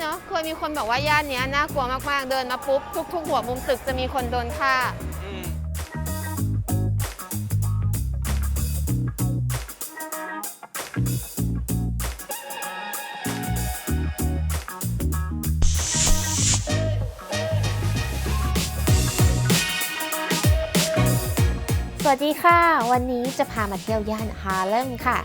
เนาะเคยมีคนบอกว่าย่านนี้น่ากลัวมากๆ เดินมาปุ๊บทุกๆหัวมุมตึกจะมีคนโดนฆ่า สวัสดีค่ะ วันนี้จะพามาเที่ยวย่านฮาเลมค่ะ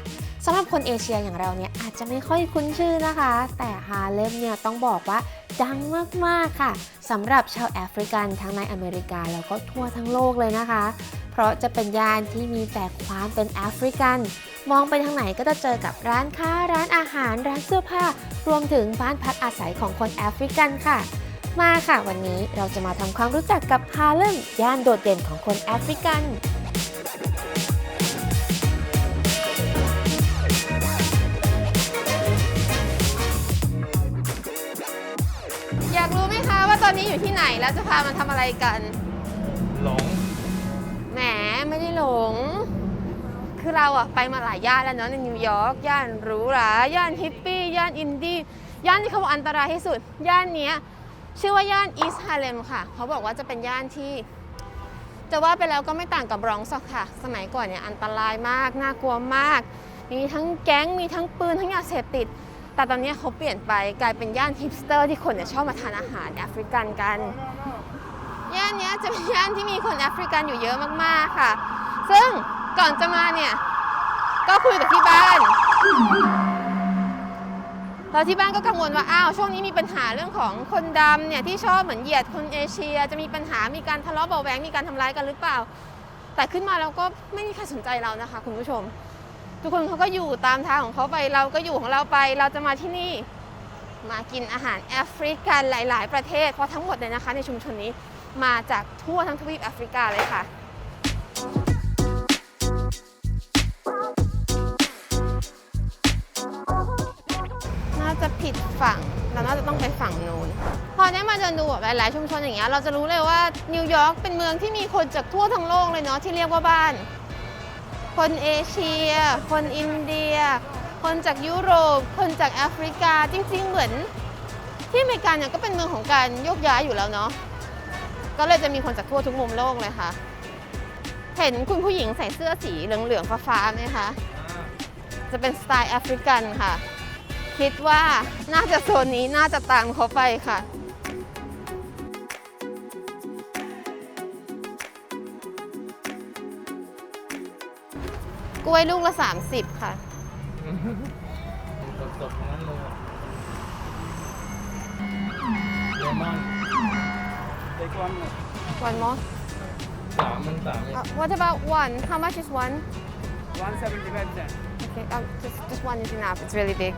ำหรับคนเอเชียอย่างเราเนี่ยอาจจะไม่ค่อยคุ้นชื่อนะคะ แต่ฮาเลมเนี่ยต้องบอกว่าดังมากๆค่ะสำหรับชาวแอฟริกันทั้งในอเมริกาแล้วก็ทั่วทั้งโลกเลยนะคะ เพราะจะเป็นย่านที่มีแต่ความเป็นแอฟริกัน มองไปทางไหนก็จะเจอกับร้านค้าร้านอาหารร้านเสื้อผ้า รวมถึงบ้านพักอาศัยของคนแอฟริกันค่ะ มาค่ะวันนี้เราจะมาทำความรู้จักกับฮาเลมย่านโดดเด่นของคนแอฟริกัน อนนี้อยู่ที่ไหนแล้วจะพามันทำอะไรกัน หลงแหมไม่ได้หลง คือเราอะไปมาหลายย่านแล้วเนาะในนิวยอร์กย่านหรูหราย่านฮิปปี้ย่านอินดี้ย่านที่เขาบอกอันตรายที่สุด ย่านเนี้ยชื่อว่าย่านอีสต์ฮาเลมค่ะ เขาบอกว่าจะเป็นย่านที่ จะว่าไปแล้วก็ไม่ต่างกับบรอนซ์หรอกค่ะ สมัยก่อนเนี่ยอันตรายมาก น่ากลัวมาก มีทั้งแก๊งมีทั้งปืนทั้งยาเสพติด แต่ตอนนี้เขาเปลี่ยนไปกลายเป็นย่านฮิปสเตอร์ที่คนเนี่ยชอบมาทานอาหารแอฟริกันกัน ย่านนี้จะเป็นย่านที่มีคนแอฟริกันอยู่เยอะมากๆค่ะ ซึ่งก่อนจะมาเนี่ยก็คุยกับที่บ้านเราที่บ้านก็กังวลว่าอ้าวช่วงนี้มีปัญหาเรื่องของคนดำเนี่ยที่ชอบเหมือนเหยียดคนเอเชีย จะมีปัญหามีการทะเลาะเบาะแวงมีการทำร้ายกันหรือเปล่า แต่ขึ้นมาเราก็ไม่มีใครสนใจเรานะคะ คุณผู้ชม ทุกคนเขาก็อยู่ตามทางของเขาไปเราก็อยู่ของเราไป เราจะมาที่นี่มากินอาหารแอฟริกันหลาย ๆ ประเทศเพราะทั้งหมดเลยนะคะ ในชุมชนนี้มาจากทั่วทั้งทวีปแอฟริกาเลยค่ะน่าจะผิดฝั่งเราน่าจะต้องไปฝั่งนู้นพอได้มาเดินดูแบบหลาย ๆ ชุมชนอย่างเงี้ยเราจะรู้เลยว่านิวยอร์กเป็นเมืองที่มีคนจากทั่วทั้งโลกเลยเนาะที่เรียกว่าบ้าน คนเอเชีย คนอินเดีย คนจากยุโรป คนจากแอฟริกาจริง ๆ เหมือนที่อเมริกาเนี่ยก็เป็นเมืองของการโยกย้ายอยู่แล้วเนาะก็เลยจะมีคนจากทั่วทุกมุมโลกเลยค่ะ เห็นคุณผู้หญิงใส่เสื้อสีเหลืองๆฟ้าๆไหมคะจะเป็นสไตล์แอฟริกันค่ะ คิดว่าน่าจะโซนนี้น่าจะตามเขาไปค่ะ ล้วยลูกละ 30 ค่ะ สดๆทั้งนั้นเลยอะเลมอน Take one more. one more สามมันสามเนี่ย uh, what about one how much is one 175 cents. okay um, just just one is enough it's really big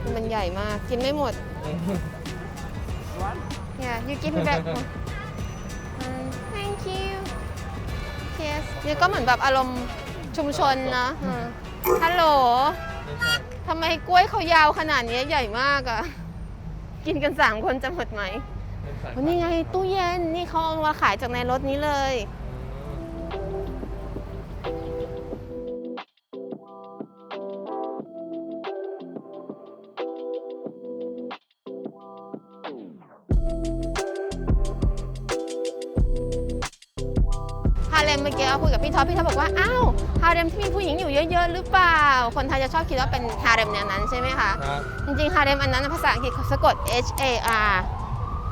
คือมันใหญ่มาก กินไม่หมด One. yeah you give me back one นี่ก็เหมือนแบบอารมณ์ชุมชนนะอืมฮัลโหลไม่ใช่ทำไมกล้วยเขายาวขนาดนี้ใหญ่มากอะ่ะกินกันสามคนจะหมดไหมเป็นสายโอ้นี่ไงตู้เย็นนี่เขาเอามาขายจากในรถนี้เลยาเร็มที่มีผู้หญิงอยู่เยอะ ๆ หรือเปล่า คนไทยจะชอบคิดว่าเป็นฮาเร็มแนวนั้นใช่ไหมคะ ครับจริงๆฮาเร็มอันนั้นนะภาษาอังกฤษเขาสะกด H A R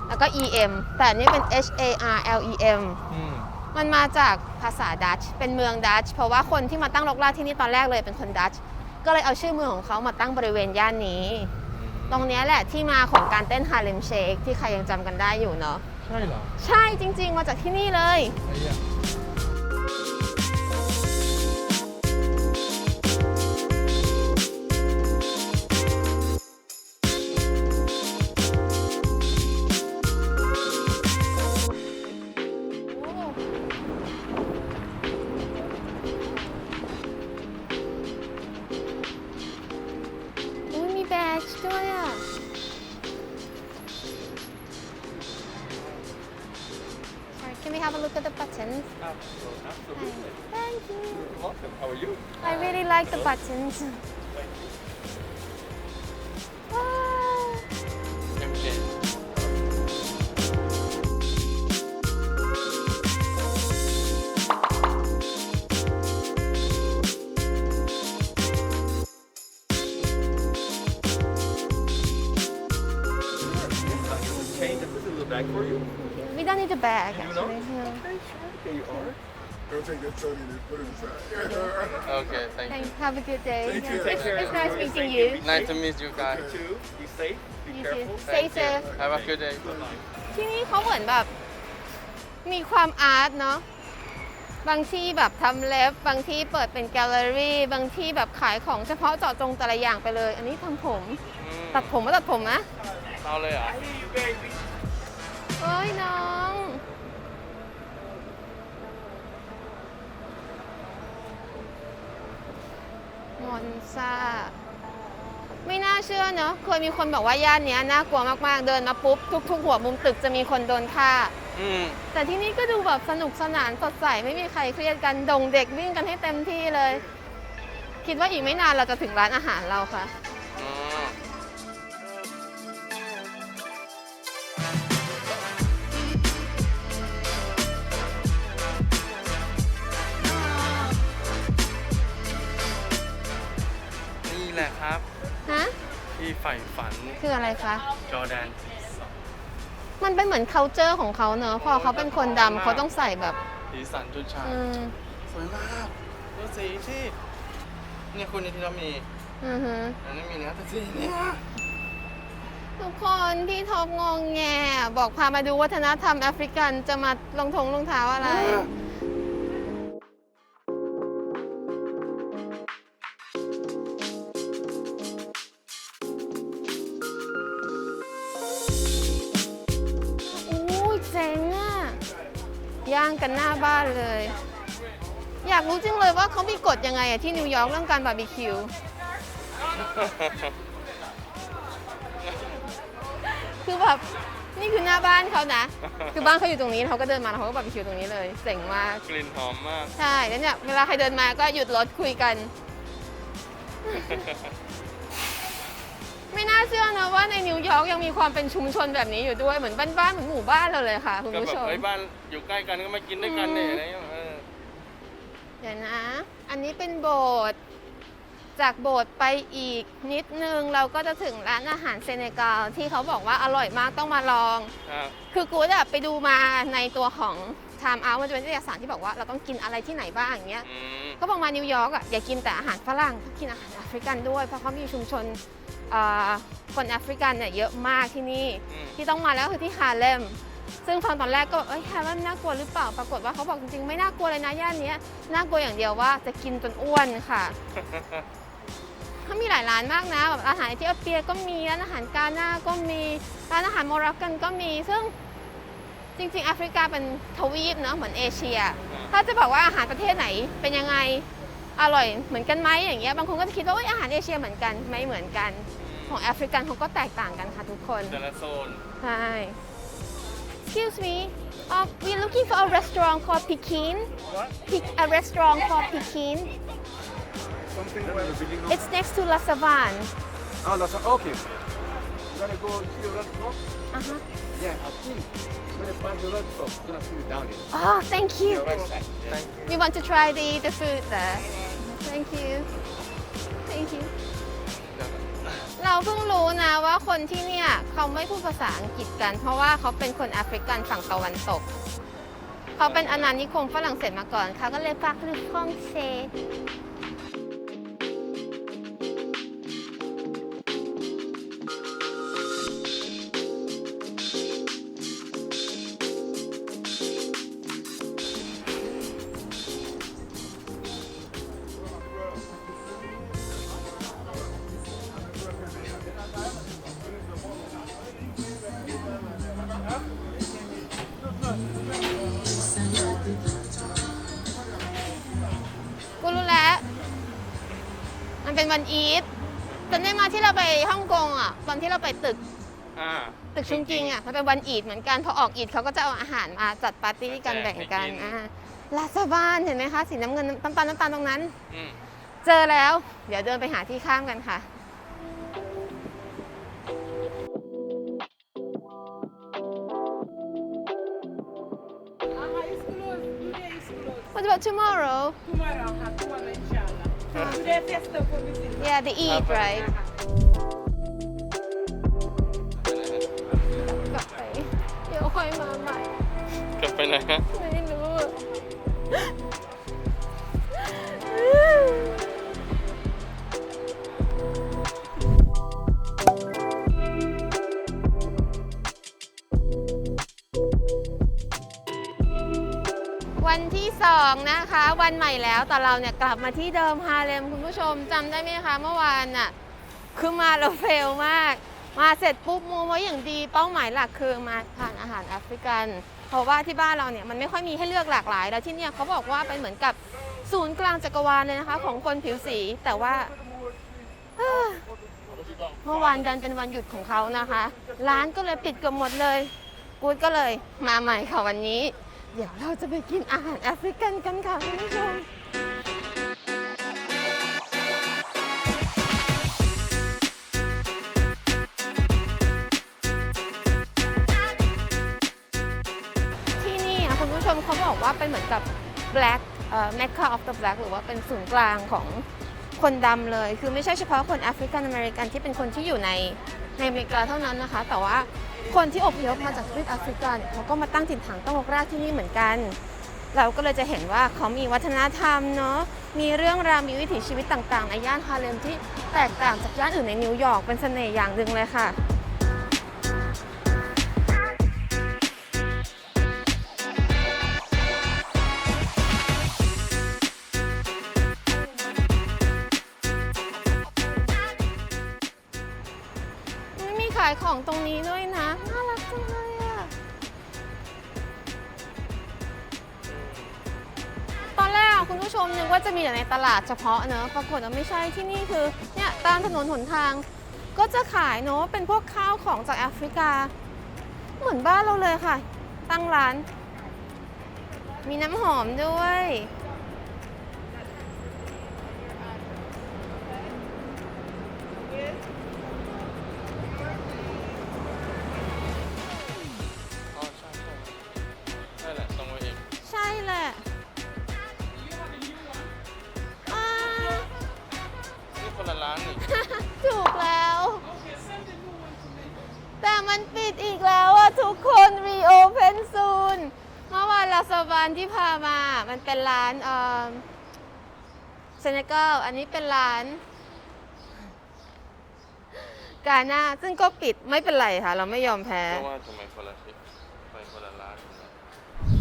แล้วก็ E M แต่อันนี้เป็น H A R L E M อืมมันมาจากภาษาดัตช์เป็นเมืองดัตช์เพราะว่าคนที่มาตั้งรกรากที่นี่ตอนแรกเลยเป็นคนดัตช์ก็เลยเอาชื่อเมืองของเขามาตั้งบริเวณย่านนี้ ตรงเนี้ยแหละที่มาของการเต้นฮาเลมเชคที่ใครยังจำกันได้อยู่เนาะ ใช่เหรอใช่จริง ๆ มาจากที่นี่เลย ไอ้เหี้ยอุ้ย bag You know? actually no. Okay, you are. Go take that soda and put it inside. Okay, thank Thanks have a good day Thank you. it's, it's nice meeting Thank you Nice to meet you guys. You too. Be safe. Be You careful. too. Stay safe Have a good day. ที่นี่เขาเหมือนแบบ มีความอาร์ตเนาะบางที่แบบทำเล็บบางที่เปิดเป็นแกลเลอรี่ บางที่แบบขายของเฉพาะเจาะจงแต่ละอย่างไปเลย อันนี้ทำผมอืมตัดผมมาตัดผมนะเอาเลยเหรอเอ้ยน้อง มอนซาไม่น่าเชื่อเนาะเคยมีคนบอกว่าย่านเนี้ยน่ากลัวมากๆ เดินมาปุ๊บ ทุก ๆ หัวมุมตึกจะมีคนโดนฆ่า อืมแต่ที่นี่ก็ดูแบบสนุกสนานสดใสไม่มีใครเครียดกันดงเด็กวิ่งกันให้เต็มที่เลย คิดว่าอีกไม่นานเราจะถึงร้านอาหารเราค่ะ ฝ่ฝันคืออะไรคะ จอร์แดน มันเป็นเหมือน culture ของเขาเนอะพอเขาเป็นคนดำเขาต้องใส่แบบสีสันชุดชาติอืมสวยมากดูสีที่เนี่ยคุณนี่ที่เรามีอือฮึอันนี้มีเนื้อแต่สีเนี่ยทุกคนที่ท็อปงงแง บอกพามาดูวัฒนธรรมแอฟริกันจะมาลงทงรองเท้าอะไรอู้ กันหน้าบ้านเลย อยากรู้จริงเลยว่าเขามีกฎยังไงอะที่นิวยอร์กเรื่องการบาร์บีคิว คือแบบนี่คือหน้าบ้านเขานะ คือบ้านเขาอยู่ตรงนี้เขาก็เดินมาแล้วเขาก็บาร์บีคิวตรงนี้เลยเจ๋งมาก กลิ่นหอมมาก ใช่แล้วเนี่ยเวลาใครเดินมาก็หยุดรถคุยกัน ไม่น่าเชื่อนะว่าในนิวยอร์กยังมีความเป็นชุมชนแบบนี้อยู่ด้วยเหมือนบ้านๆเหมือนหมู่บ้านเราเลยค่ะคุณก็ผู้แบบชม เฮ้ยบ้านอยู่ใกล้กันก็มากินด้วยกันเนี่ยอะไรเงี้ยเออเดี๋ยวนะ อันนี้เป็นโบสถ์ จากโบสถ์ไปอีกนิดนึงเราก็จะถึงร้านอาหารเซเนกัลที่เขาบอกว่าอร่อยมากต้องมาลอง ครับ คือกูจะไปดูมาในตัวของ Time Out มันจะเป็นนิตยสารที่บอกว่าเราต้องกินอะไรที่ไหนบ้างอย่างเงี้ย อืม ก็บอกมานิวยอร์กอะอย่ากินแต่อาหารฝรั่งต้องกินอาหารแอฟริกันด้วย เพราะเขามีชุมชนเอ่อ คนแอฟริกันเนี่ยเยอะมากที่นี่อืมที่ต้องมาแล้วก็คือที่ฮาร์เลมซึ่งฟังตอนแรกก็แบบเอ้ยฮาร์เลมน่ากลัวหรือเปล่าปรากฏว่าเขาบอกจริงๆไม่น่ากลัวเลยนะย่านเนี้ยน่ากลัวอย่างเดียวว่าจะกินจนอ้วนค่ะเขามีหลายร้านมากนะแบบอาหารเอธิโอเปียก็มีร้านอาหารกาหน้าก็มีร้านอาหารโมร็อกกันก็มี ซึ่งจริงๆแอฟริกาเป็นทวีปเนาะเหมือนเอเชีย ถ้าจะบอกว่าอาหารประเทศไหนเป็นยังไงอร่อยเหมือนกันไหมอย่างเงี้ยบางคนก็จะคิดว่าเอ้ยอาหารเอเชียเหมือนกันไม่เหมือนกัน ของแอฟริกันเขาก็แตกต่างกันค่ะทุกคน แต่ละโซน ใช่ Excuse me uh, we're looking for a restaurant called Pekin What? Pe- a restaurant called Pekin Something where? it's next to La Savane Oh, that's okay. You gotta go see the red cross? uh-huh. Yeah, I think when you pass the red cross, you're gonna see it down here. oh thank you Your right side. Thank we want to try the the food there thank you thank you เราเพิ่งรู้นะว่าคนที่เนี่ยเขาไม่พูดภาษาอังกฤษกัน เพราะว่าเขาเป็นคนแอฟริกันฝั่งตะวันตก เขาเป็นอาณานิคมฝรั่งเศสมาก่อนเขาก็เลยฟักหรือฟองเซ วันอีทจำได้มาที่เราไปฮ่องกงอะ ตอนที่เราไปตึกอ่าตึกชุงกิงอะมันเป็นวันอีทเหมือนกัน พอออกอีทเขาก็จะเอาอาหารมาจัดปาร์ตี้กันแจกแบ่งกันให้กินอ่าลาซาบานเห็นไหมคะสีน้ำเงินน้ำตาลน้ำตาลตรงนั้น อืมเจอแล้ว เดี๋ยวเดินไปหาที่ข้ามกันค่ะ What about tomorrow? Tomorrow, have tomorrow, inshallah. yeah, the eat, right? Cafe. Yeah, okay, mama. Cafe, na. I know. วันใหม่แล้วแต่เราเนี่ยกลับมาที่เดิมฮาเลมคุณผู้ชมจำได้ไหมคะเมื่อวานน่ะคือมาเราเฟลมาก มาเสร็จปุ๊บมูไว้อย่างดีเป้าหมายหลักคือมาทานอาหารแอฟริกัน เพราะว่าที่บ้านเราเนี่ยมันไม่ค่อยมีให้เลือกหลากหลาย แล้วที่เนี่ยเขาบอกว่าเป็นเหมือนกับศูนย์กลางจักรวาลเลยนะคะ ของคนผิวสีแต่ว่าเอ้อเมื่อวานดันเป็นวันหยุดของเขานะคะ ร้านก็เลยปิดเกือบหมดเลยกูดก็เลยมาใหม่ค่ะวันนี้ ดี๋ยวเราจะไปกินอาหารแอฟริกันกันค่ะคุณผู้ชมที่นี่อะคุณผู้ชมเขาบอกว่าเป็นเหมือนกับ black เอ่อ mecca of the black หรือว่าเป็นศูนย์กลางของคนดำเลย คือไม่ใช่เฉพาะคนแอฟริกันอเมริกันที่เป็นคนที่อยู่ในในอเมริกาเท่านั้นนะคะ แต่ว่า คนที่อพยพมาจากทวีปแอฟริกาเนี่ยเขาก็มาตั้งถิ่นฐานตั้งรกรากที่นี่เหมือนกัน เราก็เลยจะเห็นว่าเขามีวัฒนธรรมเนาะมีเรื่องราวมีวิถีชีวิตต่างๆในย่านฮาร์เลมที่แตกต่างจากย่านอื่นในนิวยอร์กเป็นเสน่ห์อย่างหนึ่งเลยค่ะไม่มีขายของตรงนี้ด้วยนะ มนึกว่าจะมีแต่ในตลาดเฉพาะเนอะปรากฏว่าไม่ใช่ที่นี่คือเนี่ยตามถนนหนทาง ก็จะขายเนอะเป็นพวกข้าวของจากแอฟริกา เหมือนบ้านเราเลยค่ะ ตั้งร้าน มีน้ำหอมด้วย อีกแล้วอะทุกคน reopen soon เมื่อวานลาซาบานที่พามา มันเป็นร้านเอ่อเซเนกัลอันนี้เป็นร้านกาน่าซึ่งก็ปิดไม่เป็นไรค่ะ เราไม่ยอมแพ้ เพราะว่าทำไมคนละทิศไปคนละร้าน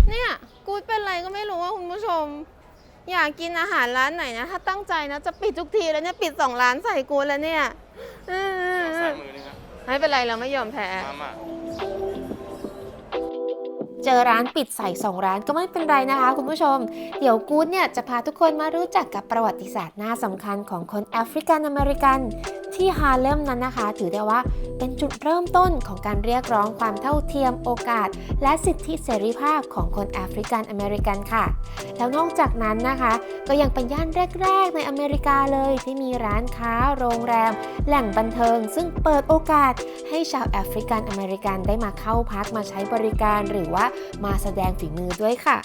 เนี่ยกูดเป็นไรก็ไม่รู้ว่าคุณผู้ชม อยากกินอาหารร้านไหนนะ ถ้าตั้งใจนะ จะปิดทุกทีแล้วเนี่ย ปิดสองร้านใส่กูดแล้วเนี่ยเออซ้ายมือนี่ครับ ไม่เป็นไรเราไม่ยอมแพ้ มาม่า เจอร้านปิดใส่สองร้านก็ไม่เป็นไรนะคะ คุณผู้ชม เดี๋ยวกู๊ดเนี่ยจะพาทุกคนมารู้จักกับประวัติศาสตร์หน้าสำคัญของคนแอฟริกันอเมริกัน ที่ฮาร์เลมนั้นนะคะ ถือได้ว่าเป็นจุดเริ่มต้นของการเรียกร้องความเท่าเทียมโอกาส และสิทธิเสรีภาพของคนแอฟริกันอเมริกันค่ะ แล้วนอกจากนั้นนะคะ ก็ยังเป็นย่านแรก ๆ ในอเมริกาเลยที่มีร้านค้า โรงแรม แหล่งบันเทิง ซึ่งเปิดโอกาสให้ชาวแอฟริกันอเมริกันได้มาเข้าพักมาใช้บริการหรือว่ามาแสดงฝีมือด้วยค่ะ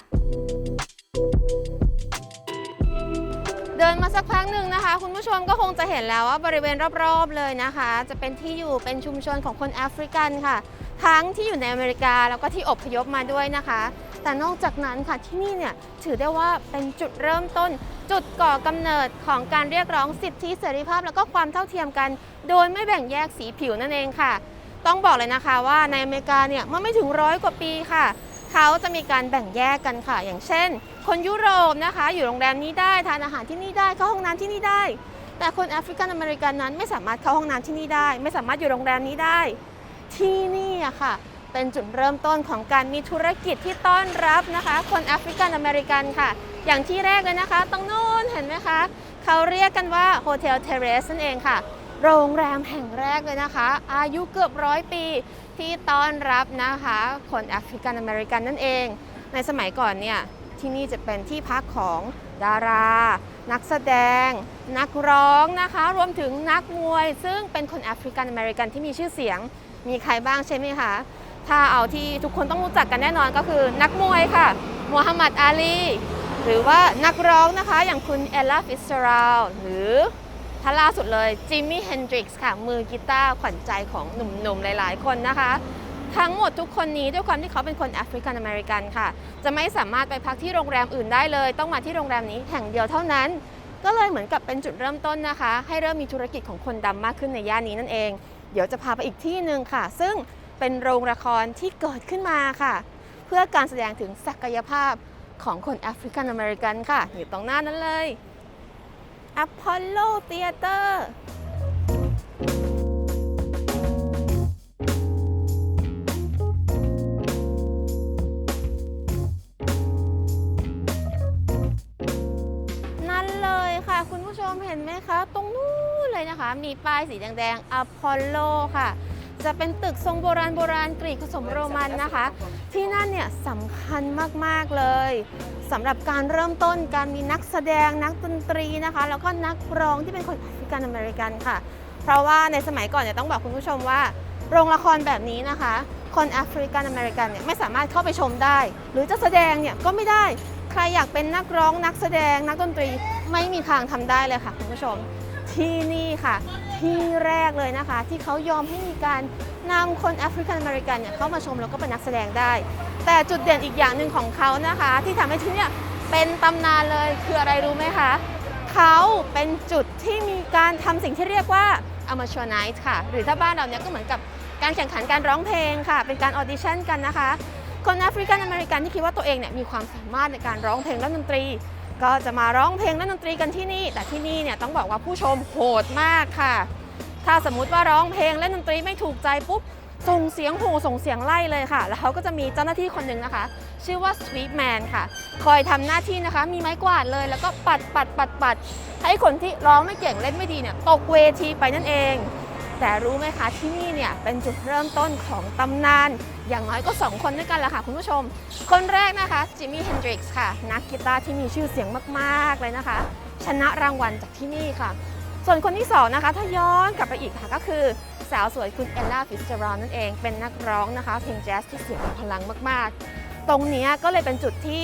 เดินมาสักพักหนึ่งนะคะ คุณผู้ชมก็คงจะเห็นแล้วว่าบริเวณรอบๆเลยนะคะ จะเป็นที่อยู่เป็นชุมชนของคนแอฟริกันค่ะ ทั้งที่อยู่ในอเมริกาแล้วก็ที่อพยพมาด้วยนะคะ แต่นอกจากนั้นค่ะที่นี่เนี่ยถือได้ว่าเป็นจุดเริ่มต้นจุดก่อกำเนิดของการเรียกร้องสิทธิเสรีภาพ แล้วก็ความเท่าเทียมกัน โดยไม่แบ่งแยกสีผิวนั่นเองค่ะ ต้องบอกเลยนะคะว่าในอเมริกาเนี่ยเมื่อไม่ถึงร้อยกว่าปีค่ะ เขาจะมีการแบ่งแยกกันค่ะ อย่างเช่น คนยุโรปนะคะ อยู่โรงแรมนี้ได้ทานอาหารที่นี่ได้เข้าห้องน้ำที่นี่ได้ แต่คนแอฟริกันอเมริกันนั้นไม่สามารถเข้าห้องน้ำที่นี่ได้ ไม่สามารถอยู่โรงแรมนี้ได้ ที่นี่อะค่ะ เป็นจุดเริ่มต้นของการมีธุรกิจที่ต้อนรับนะคะ คนแอฟริกันอเมริกันค่ะ อย่างที่แรกเลยนะคะตรงโน้นเห็นไหมคะเขาเรียกกันว่าโฮเทลเทเรสนั่นเองค่ะ โรงแรมแห่งแรกเลยนะคะ อายุเกือบร้อยปีที่ต้อนรับนะคะ คนแอฟริกันอเมริกันนั่นเอง ในสมัยก่อนเนี่ยที่นี่จะเป็นที่พักของดารา นักแสดง นักร้องนะคะ รวมถึงนักมวย ซึ่งเป็นคนแอฟริกันอเมริกันที่มีชื่อเสียงมีใครบ้างใช่ไหมคะ ถ้าเอาที่ทุกคนต้องรู้จักกันแน่นอนก็คือ นักมวยค่ะมูฮัมหมัดอาลีหรือว่านักร้องนะคะอย่างคุณเอลล่าฟิสเซอรัลหรือ ถ้าล่าสุดเลยจิมมี่เฮนดริกส์ค่ะ มือกีตาร์ขวัญใจของหนุ่มๆ หลายๆ คนนะคะ ทั้งหมดทุกคนนี้ด้วยความที่เขาเป็นคนแอฟริกันอเมริกันค่ะ จะไม่สามารถไปพักที่โรงแรมอื่นได้เลย ต้องมาที่โรงแรมนี้แห่งเดียวเท่านั้น ก็เลยเหมือนกับเป็นจุดเริ่มต้นนะคะ ให้เริ่มมีธุรกิจของคนดำมากขึ้นในย่านนี้นั่นเอง เดี๋ยวจะพาไปอีกที่หนึ่งค่ะ ซึ่งเป็นโรงละครที่เกิดขึ้นมาค่ะ เพื่อการแสดงถึงศักยภาพของคนแอฟริกันอเมริกันค่ะ อยู่ตรงหน้านั้นเลย Apollo Theater นั่นเลยค่ะ คุณผู้ชมเห็นไหมคะ ตรงนู้นเลยนะคะ มีป้ายสีแดงๆ Apollo ค่ะ จะเป็นตึกทรงโบราณโบราณกรีกผสมโรมันนะคะ ที่นั่นเนี่ยสำคัญมากๆเลยสำหรับการเริ่มต้นการมีนักแสดงนักดนตรีนะคะ แล้วก็นักร้องที่เป็นคนแอฟริกันอเมริกันค่ะ เพราะว่าในสมัยก่อนเนี่ยต้องบอกคุณผู้ชมว่า โรงละครแบบนี้นะคะ คนแอฟริกันอเมริกันเนี่ยไม่สามารถเข้าไปชมได้ หรือจะแสดงเนี่ยก็ไม่ได้ใครอยากเป็นนักร้องนักแสดงนักดนตรีไม่มีทางทำได้เลยค่ะคุณผู้ชมที่นี่ค่ะ ที่แรกเลยนะคะ ที่เขายอมให้มีการ นำคนแอฟริกันอเมริกันเนี่ยเข้ามาชมแล้วก็เป็นนักแสดงได้ แต่จุดเด่นอีกอย่างหนึ่งของเขานะคะ ที่ทำให้ที่เนี่ยเป็นตำนานเลยคืออะไรรู้ไหมคะเขาเป็นจุดที่มีการทำสิ่งที่เรียกว่า amateur night ค่ะ หรือถ้าบ้านเราเนี่ยก็เหมือนกับการแข่งขันการร้องเพลงค่ะ เป็นการออดิชั่นกันนะคะ คนแอฟริกันอเมริกันที่คิดว่าตัวเองเนี่ยมีความสามารถในการร้องเพลงและดนตรี ก็จะมาร้องเพลงและดนตรีกันที่นี่ แต่ที่นี่เนี่ยต้องบอกว่าผู้ชมโหดมากค่ะ ถ้าสมมุติว่าร้องเพลงและดนตรีไม่ถูกใจปุ๊บส่งเสียงโห่ส่งเสียงไล่เลยค่ะ แล้วเขาก็จะมีเจ้าหน้าที่คนหนึ่งนะคะ ชื่อว่า Sweep Man ค่ะ คอยทำหน้าที่นะคะ มีไม้กวาดเลย แล้วก็ปัดปัดปัดปัดให้คนที่ร้องไม่เก่งเล่นไม่ดีเนี่ยตกเวทีไปนั่นเอง แต่รู้ไหมคะที่นี่เนี่ยเป็นจุดเริ่มต้นของตำนาน อย่างน้อยก็ 2 คนด้วยกันแหละค่ะคุณผู้ชม คนแรกนะคะจิมมี่เฮนดริกส์ค่ะ นักกีตาร์ที่มีชื่อเสียงมาก ๆ เลยนะคะ ชนะรางวัลจากที่นี่ค่ะ ส่วนคนที่สองนะคะถ้าย้อนกลับไปอีกค่ะก็คือสาวสวยคุณเอลล่าฟิสเจอรอนนั่นเองเป็นนักร้องนะคะเพลงแจ๊สที่เสียงมีพลังมากๆ ตรงนี้ก็เลยเป็นจุดที่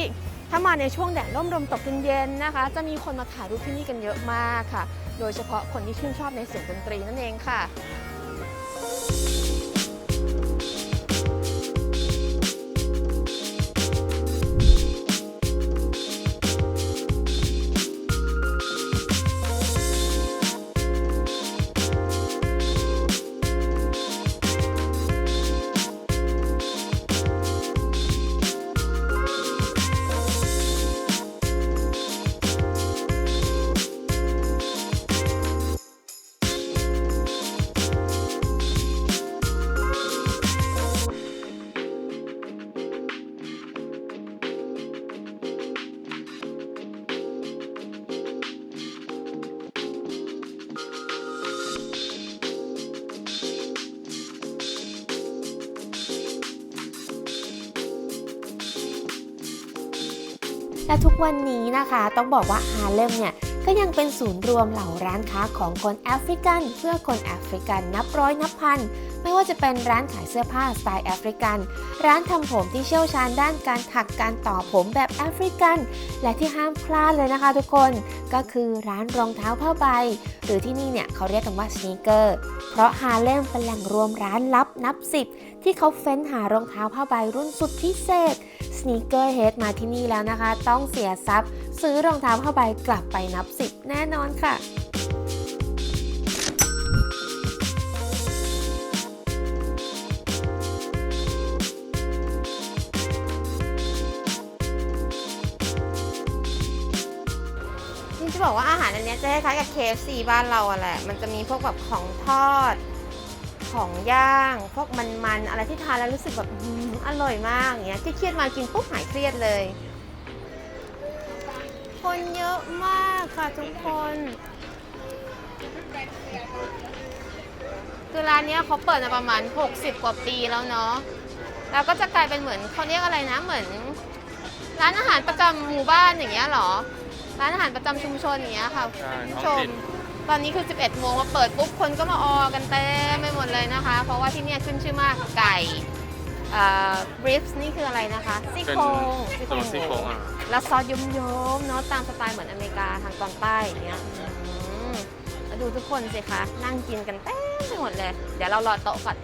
ถ้ามาในช่วงแดดร่มลมตกเย็นๆนะคะ จะมีคนมาถ่ายรูปที่นี่กันเยอะมากค่ะ โดยเฉพาะคนที่ชื่นชอบในเสียงดนตรีนั่นเองค่ะ และทุกวันนี้นะคะต้องบอกว่าฮาเลมเนี่ยก็ยังเป็นศูนย์รวมเหล่าร้านค้าของคนแอฟริกัน เพื่อคนแอฟริกันนับร้อยนับพัน ไม่ว่าจะเป็นร้านขายเสื้อผ้าสไตล์แอฟริกัน ร้านทำผมที่เชี่ยวชาญด้านการถักการต่อผมแบบแอฟริกัน และที่ห้ามพลาดเลยนะคะทุกคนก็คือร้านรองเท้าผ้าใบ หรือที่นี่เนี่ยเขาเรียกกันว่าสนีเกอร์ เพราะฮาเลมเป็นแหล่งรวมร้านลับนับสิบที่เขาเฟ้นหารองเท้าผ้าใบรุ่นสุดพิเศษ สนีกเกอร์เฮดมาที่นี่แล้วนะคะ ต้องเสียทรัพย์ ซื้อรองเท้าผ้าใบกลับไปนับสิบแน่นอนค่ะจริงจะบอกว่าอาหารอันนี้จะคล้ายๆกับ KFC บ้านเราอะแหละ มันจะมีพวกแบบของทอด ของย่าง พวกมันๆอะไรที่ทานแล้วรู้สึกแบบอร่อยมากอย่างเงี้ยเครียดมากินปุ๊บหายเครียดเลย คนเยอะมากค่ะทุกคนคือร้านนี้เขาเปิดมาประมาณ 60 กว่าปีแล้วเนาะ แล้วก็จะกลายเป็นเหมือนเขาเรียกอะไรนะ เหมือน ร้านอาหารประจำหมู่บ้านอย่างเงี้ยหรอ ร้านอาหารประจำชุมชนอย่างเงี้ยค่ะคุณผู้ชม ตอนนี้คือ 11 โมงมาเปิดปุ๊บคนก็มาออกันเต็มไปหมดเลยนะคะ เพราะว่าที่เนี่ยขึ้นชื่อมากไก่บริฟส์นี่คืออะไรนะคะซี่เป็นโครงตัวซี่โครงอะแล้วซอสยมๆเนาะตามสไตล์เหมือนอเมริกาทางตอนใต้อย่างเงี้ยอืมแล้วดูทุกคนสิคะนั่งกินกันเต็มไปหมดเลย เดี๋ยวเรารอโต๊ะก่อน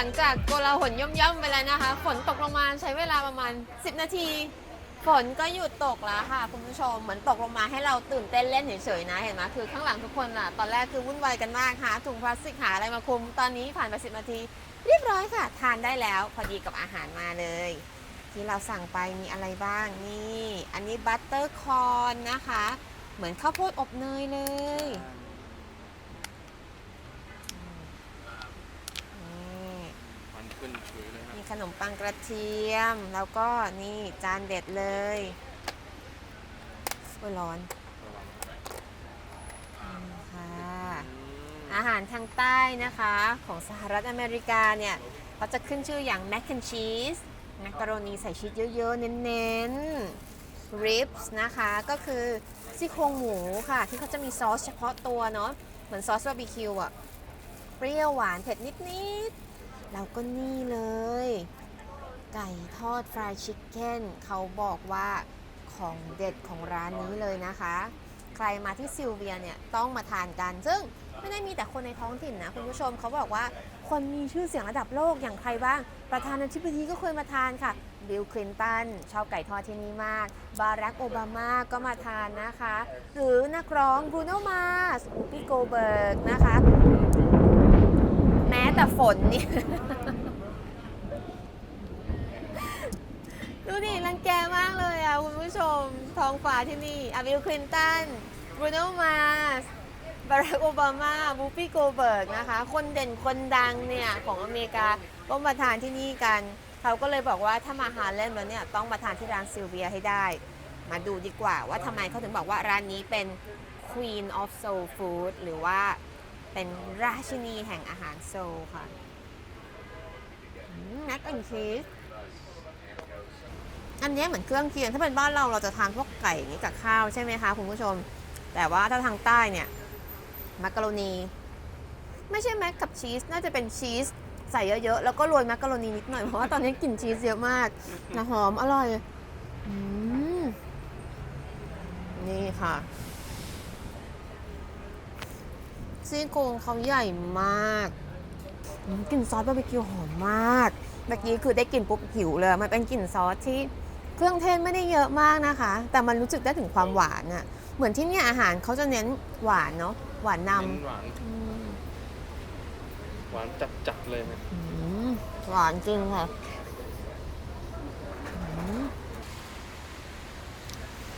ลังจากโกลาหลย่อมๆไปแล้วนะคะ ฝนตกลงมาใช้เวลาประมาณ 10 นาที ฝนก็หยุดตกแล้วค่ะคุณผู้ชมเหมือนตกลงมาให้เราตื่นเต้นเล่นเฉยๆนะเห็นไหมคือข้างหลังทุกคนอะตอนแรกคือวุ่นวายกันมากหาถุงพลาสติกหาอะไรมาคุม ตอนนี้ผ่านไป 10 นาที เรียบร้อยค่ะ ทานได้แล้ว พอดีกับอาหารมาเลย ที่เราสั่งไปมีอะไรบ้างนี่ อันนี้บัตเตอร์คอนนะคะ เหมือนข้าวโพดอบเนยเลยนี่ มันขึ้นฉุยเลยครับ มี ขนมปังกระเทียม แล้วก็นี่จานเด็ดเลยโอ้ยร้อนค่ะอาหารทางใต้นะคะ ของสหรัฐอเมริกาเนี่ยเขาจะขึ้นชื่ออย่างแม c แอนชีสแมคกะโรนีใส่ชีสเยอะๆ เน้นๆ ribs นะคะ ก็คือซี่โครงหมูค่ะ ที่เขาจะมีซอสเฉพาะตัวเนาะเหมือนซอสบาร์บีคิวอะเปรี้ยวหวานเผ็ดนิดๆ แล้วก็นี่เลย ไก่ทอดฟรายชิคเก้นเขาบอกว่าของเด็ดของร้านนี้เลยนะคะ ใครมาที่ซิลเวียเนี่ยต้องมาทานกัน ซึ่งไม่ได้มีแต่คนในท้องถิ่นนะคุณผู้ชมเขาบอกว่าคนมีชื่อเสียงระดับโลกอย่างใครบ้าง ประธานาธิบดีก็เคยมาทานค่ะบิลคลินตันชอบไก่ทอดที่นี่มาก บารักโอบามาก็มาทานนะคะ หรือนักร้องบรูโนมาสอูปี้โกเบิร์กนะคะ แต่ฝนนี่ ดูดิรังแกมากเลยอะ คุณผู้ชมท้องฟ้าที่นี่อาบิลคลินตันบรูโนมาสบารักโอบามาบูปี้โกเบิร์กนะคะ คนเด่นคนดังเนี่ย ของอเมริกาก็มาทานที่นี่กัน เขาก็เลยบอกว่าถ้ามาฮาร์เลมแล้วเนี่ย ต้องมาทานที่ร้านซิลเวียให้ได้ มาดูดีกว่าว่าทำไมเขาถึงบอกว่าร้านนี้เป็น Queen of Soul Food หรือว่า เป็นราชินีแห่งอาหารโซลค่ะแม็กแอนชีสอันนี้เหมือนเครื่องเคียงถ้าเป็นบ้านเราเราจะทานพวกไก่นี้กับข้าวใช่ไหมคะคุณผู้ชม แต่ว่าถ้าทางใต้เนี่ยมักกะโรนี ไม่ใช่แม็กกับชีสน่าจะเป็นชีสใส่เยอะๆ แล้วก็โรยมักกะโรนีนิดหน่อยเพราะว่าตอนนี้กลิ่นชีสเยอะมากนะหอมอร่อยอนี่ค่ะ ซี่โครงเขาใหญ่มากอืมกลิ่นซอสบาร์บีคิวหอมมาก เมื่อกี้คือได้กลิ่นปุ๊บหิวเลย มันเป็นกลิ่นซอสที่เครื่องเทศไม่ได้เยอะมากนะคะ แต่มันรู้สึกได้ถึงความหวานอะเหมือนที่เนี่ยอาหารเขาจะเน้นหวานเนาะ หวานนเน้นหวานำอืมหวานจัดๆเลยนะอืมหวานจริงค่ะอืม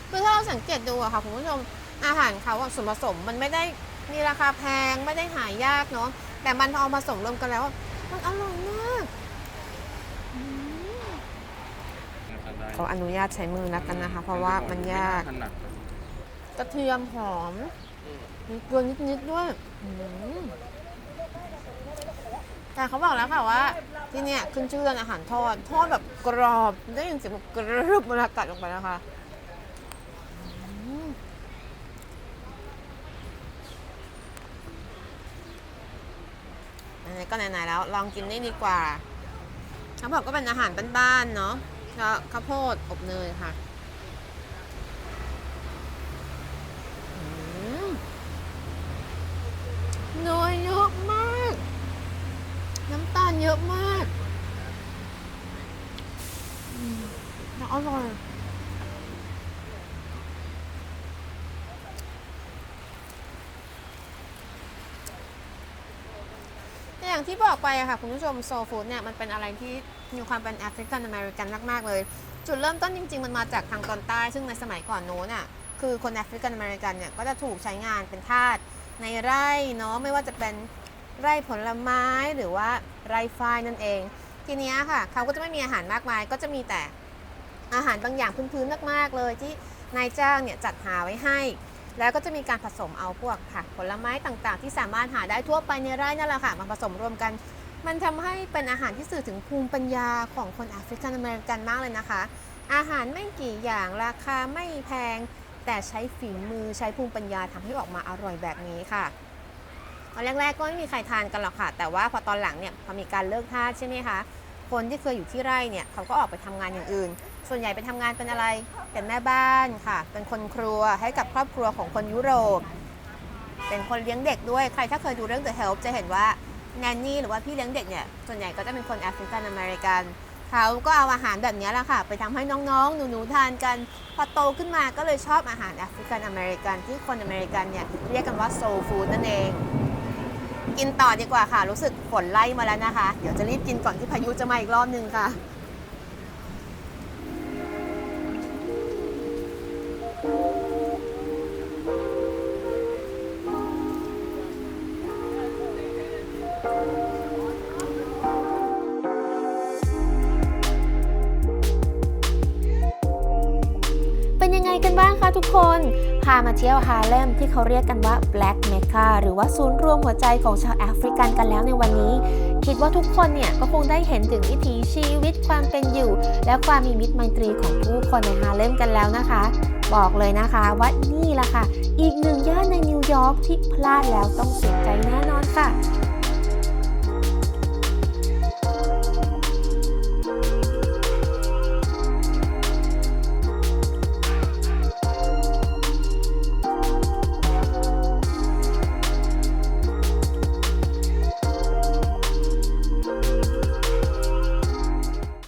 คือถ้าเราสังเกตดูอะค่ะคุณผู้ชมอาหารเขาอะส่วนผสมมันไม่ได้ มีราคาแพงไม่ได้หายากเนาะแต่มันพอเอามาผสมรวมกันแล้ว มันอร่อยมากอืมขออนุญาตใช้มือแล้วกันนะคะ เพราะว่ามันยากถนัดกระเทียมหอมมีเกลือนิดๆด้วยอืมแต่เขาบอกแล้วค่ะว่า ที่เนี่ยขึ้นชื่อเรื่องอาหารทอด ทอดแบบกรอบได้ยินเสียงแบบกรึบเวลากัดลงไปนะคะอืมไห นก็ไหนๆแล้ว ลองกินนี่ดีกว่าเขาบอกก็เป็นอาหารบ้านๆเนาะข้าวโพดอบเนยค่ะเนยเยอะมาก น้ำตาลเยอะมากอร่อย อย่างที่บอกไปอะค่ะคุณผู้ชมโซฟูดเนี่ยมันเป็นอะไรที่มีความเป็นแอฟริกันอเมริกันมากๆเลย จุดเริ่มต้นจริง ๆ มันมาจากทางตอนใต้ ซึ่งในสมัยก่อนโน้นอะคือคนแอฟริกันอเมริกันเนี่ยก็จะถูกใช้งานเป็นทาสในไร่เนาะไม่ว่าจะเป็นไร่ผลไม้หรือว่าไร่ฝ้ายนั่นเอง ทีนี้ค่ะ เขาก็จะไม่มีอาหารมากมาย ก็จะมีแต่อาหารบางอย่างพื้นๆมากๆเลยที่นายจ้างเนี่ยจัดหาไว้ให้ แล้วก็จะมีการผสมเอาพวกผักผลไม้ต่างๆ ที่สามารถหาได้ทั่วไปในไร่นั่นแหละค่ะมาผสมรวมกัน มันทำให้เป็นอาหารที่สื่อถึงภูมิปัญญาของคนแอฟริกันอเมริกันมากเลยนะคะ อาหารไม่กี่อย่างราคาไม่แพง แต่ใช้ฝีมือใช้ภูมิปัญญาทำให้ออกมาอร่อยแบบนี้ค่ะตอนแรกๆก็ไม่มีใครทานกันหรอกค่ะ แต่ว่าพอตอนหลังเนี่ยพอมีการเลิกทาสใช่ไหมคะคนที่เคยอยู่ที่ไร่เนี่ยเขาก็ออกไปทำงานอย่างอื่น ส่วนใหญ่ไปทำงานเป็นอะไรเป็นแม่บ้านค่ะ เป็นคนครัวให้กับครอบครัวของคนยุโรป เป็นคนเลี้ยงเด็กด้วยใครถ้าเคยดูเรื่อง The Help จะเห็นว่าแนนนี่หรือว่าพี่เลี้ยงเด็กเนี่ยส่วนใหญ่ก็จะเป็นคนแอฟริกันอเมริกันเขาก็เอาอาหารแบบนี้แหละค่ะ ไปทำให้น้องๆ หนูๆ ทานกัน พอโตขึ้นมาก็เลยชอบอาหารแอฟริกันอเมริกันที่คนอเมริกันเนี่ยเรียกกันว่าโซฟู้ดนั่นเอง กินต่อดีกว่าค่ะ รู้สึกฝนไล่มาแล้วนะคะ เดี๋ยวจะรีบกินก่อนที่พายุจะมาอีกรอบนึงค่ะ เป็นยังไงกันบ้างคะทุกคน พามาเที่ยวฮาเลมที่เขาเรียกกันว่า Black Mecca หรือว่าศูนย์รวมหัวใจของชาวแอฟริกันกันแล้วในวันนี้ คิดว่าทุกคนเนี่ยก็คงได้เห็นถึงวิถีชีวิตความเป็นอยู่ และความมีมิตรไมตรีของผู้คนในฮาเลมกันแล้วนะคะ บอกเลยนะคะว่านี่แหละค่ะ อีกหนึ่งย่านในนิวยอร์กที่พลาดแล้วต้องเสียใจแน่นอนค่ะ